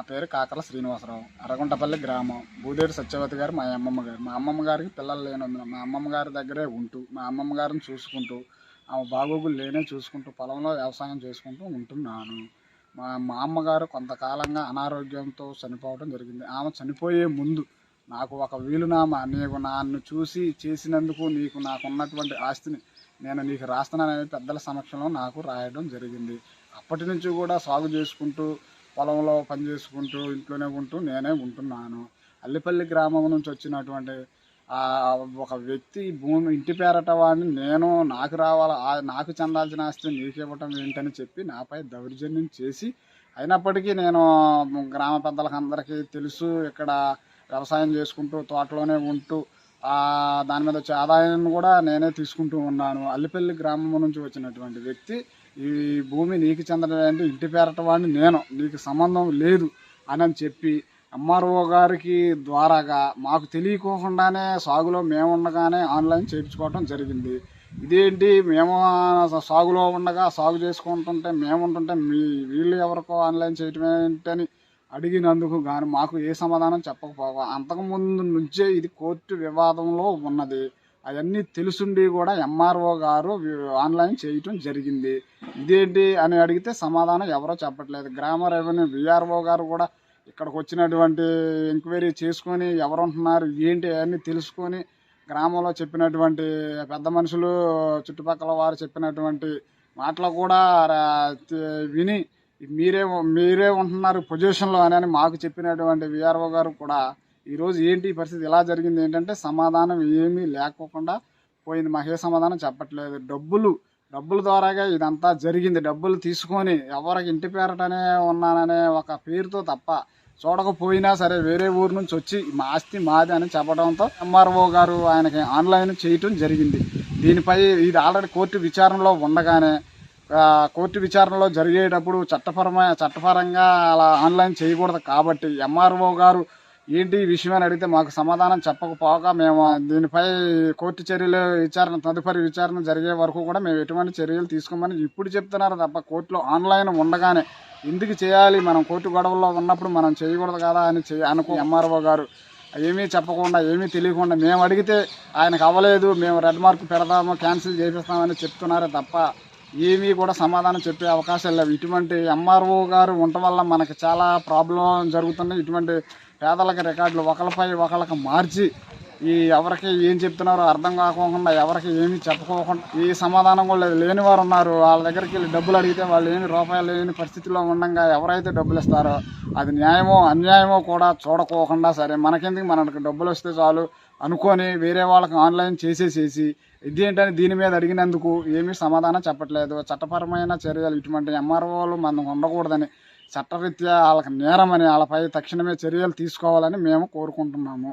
నా పేరు కాకల శ్రీనివాసరావు. అరగుంటపల్లి గ్రామం. బూదేడు సత్యవతి గారు మా అమ్మమ్మ గారు. మా అమ్మమ్మ గారికి పిల్లలు లేనందున మా అమ్మమ్మ గారి దగ్గరే ఉంటూ మా అమ్మమ్మ గారిని చూసుకుంటూ ఆమె బాగోగులు లేనే చూసుకుంటూ పొలంలో వ్యవసాయం చేసుకుంటూ ఉంటున్నాను. మా మా అమ్మగారు కొంతకాలంగా అనారోగ్యంతో చనిపోవడం జరిగింది. ఆమె చనిపోయే ముందు నాకు ఒక వీలునామా. నీకు నన్ను చూసి చేసినందుకు నీకు నాకు ఉన్నటువంటి ఆస్తిని నేను నీకు రాస్తున్నానని పెద్దల సమక్షంలో నాకు రాయడం జరిగింది. అప్పటి నుంచి కూడా సాగు చేసుకుంటూ పొలంలో పని చేసుకుంటూ ఇంట్లోనే ఉంటూ నేనే ఉంటున్నాను. అల్లిపల్లి గ్రామం నుంచి వచ్చినటువంటి ఒక వ్యక్తి భూమి ఇంటి పేరట వాడిని నేను నాకు రావాల నాకు చెందాల్సిన ఆస్తి నీకు ఇవ్వటం ఏంటని చెప్పి నాపై దౌర్జన్యం చేసి అయినప్పటికీ నేను గ్రామ పెద్దలకు అందరికీ తెలుసు ఇక్కడ వ్యవసాయం చేసుకుంటూ తోటలోనే ఉంటూ దాని మీద వచ్చే ఆదాయాన్ని కూడా నేనే తీసుకుంటూ ఉన్నాను. అల్లిపల్లి గ్రామం నుంచి వచ్చినటువంటి వ్యక్తి ఈ భూమి నీకు చెందడం ఇంటి పేరట వాడిని నేను. నీకు సంబంధం లేదు అని అని చెప్పి ఎంఆర్ఓ గారికి ద్వారాగా మాకు తెలియకోకుండానే సాగులో మేము ఉండగానే ఆన్లైన్ చేయించుకోవటం జరిగింది. ఇదేంటి? మేము సాగులో ఉండగా సాగు చేసుకుంటుంటే మేము ఉంటుంటే మీ వీళ్ళు ఎవరికో ఆన్లైన్ చేయటం ఏంటని అడిగినందుకు కానీ మాకు ఏ సమాధానం చెప్పకపోగా అంతకుముందు నుంచే ఇది కోర్టు వివాదంలో ఉన్నది. అవన్నీ తెలుసుండి కూడా ఎంఆర్ఓ గారు ఆన్లైన్ చేయటం జరిగింది. ఇదేంటి అని అడిగితే సమాధానం ఎవరో చెప్పట్లేదు. గ్రామ రెవెన్యూ విఆర్ఓ గారు కూడా ఇక్కడికి వచ్చినటువంటి ఎంక్వైరీ చేసుకొని ఎవరు ఉంటున్నారు ఏంటి అవన్నీ తెలుసుకొని గ్రామంలో చెప్పినటువంటి పెద్ద మనుషులు చుట్టుపక్కల వారు చెప్పినటువంటి మాటలు కూడా రా- విని మీరే మీరే ఉంటున్నారు పొజిషన్లో అని అని మాకు చెప్పినటువంటి విఆర్ఓ గారు కూడా ఈరోజు ఏంటి ఈ పరిస్థితి? ఇలా జరిగింది? ఏంటంటే సమాధానం ఏమీ లేకోకుండా పోయింది మాకు సమాధానం చెప్పట్లేదు. డబ్బులు డబ్బుల ద్వారాగా ఇదంతా జరిగింది. డబ్బులు తీసుకొని ఎవరికి ఇంటి పేరటనే ఉన్నాననే ఒక పేరుతో తప్ప చూడకపోయినా సరే వేరే ఊరు నుంచి వచ్చి మా ఆస్తి మాది అని చెప్పడంతో ఎంఆర్ఓ గారు ఆయనకి ఆన్లైన్ చేయటం జరిగింది. దీనిపై ఇది ఆల్రెడీ కోర్టు విచారణలో ఉండగానే కోర్టు విచారణలో జరిగేటప్పుడు చట్టపరమైన చట్టపరంగా అలా ఆన్లైన్ చేయకూడదు కాబట్టి ఎంఆర్ఓ గారు ఏంటి ఈ విషయం అని అడిగితే మాకు సమాధానం చెప్పకపోగా మేము దీనిపై కోర్టు చర్యలు విచారణ తదుపరి విచారణ జరిగే వరకు కూడా మేము ఎటువంటి చర్యలు తీసుకోమని ఇప్పుడు చెప్తున్నారు తప్ప కోర్టులో ఆన్లైన్ ఉండగానే ఎందుకు చేయాలి? మనం కోర్టు గొడవల్లో ఉన్నప్పుడు మనం చేయకూడదు కదా అని చే అనుకో ఎంఆర్ఓ గారు. ఏమీ చెప్పకుండా ఏమీ తెలియకుండా మేము అడిగితే ఆయనకు అవ్వలేదు మేము రెడ్ మార్క్ పెడదాము క్యాన్సిల్ చేపిస్తామని చెప్తున్నారే తప్ప ఏమీ కూడా సమాధానం చెప్పే అవకాశాలు లేవు. ఇటువంటి ఎంఆర్ఓ గారు ఉండటం వల్ల మనకి చాలా ప్రాబ్లం జరుగుతున్నాయి. ఇటువంటి పేదలకు రికార్డులు ఒకరిపై ఒకళ్ళకి మార్చి ఈ ఎవరికి ఏం చెప్తున్నారో అర్థం కాకోకుండా ఎవరికి ఏమీ చెప్పుకోకుండా ఈ సమాధానం కూడా లేదు. లేని వారు ఉన్నారు. వాళ్ళ దగ్గరికి వెళ్ళి డబ్బులు అడిగితే వాళ్ళు ఏమి రూపాయలు లేని పరిస్థితిలో ఉండగా ఎవరైతే డబ్బులు ఇస్తారో అది న్యాయమో అన్యాయమో కూడా చూడకోకుండా సరే. మనకెందుకు మనకు డబ్బులు వస్తే చాలు? అనుకొని వేరే వాళ్ళకి ఆన్లైన్ చేసేసేసి ఇదేంటని దీని మీద అడిగినందుకు ఏమీ సమాధానం చెప్పట్లేదు. చట్టపరమైన చర్యలు ఇటువంటి ఎంఆర్ఓలు మనం ఉండకూడదని చట్టరీత్యా వాళ్ళకి నేరమని వాళ్ళపై తక్షణమే చర్యలు తీసుకోవాలని మేము కోరుకుంటున్నాము.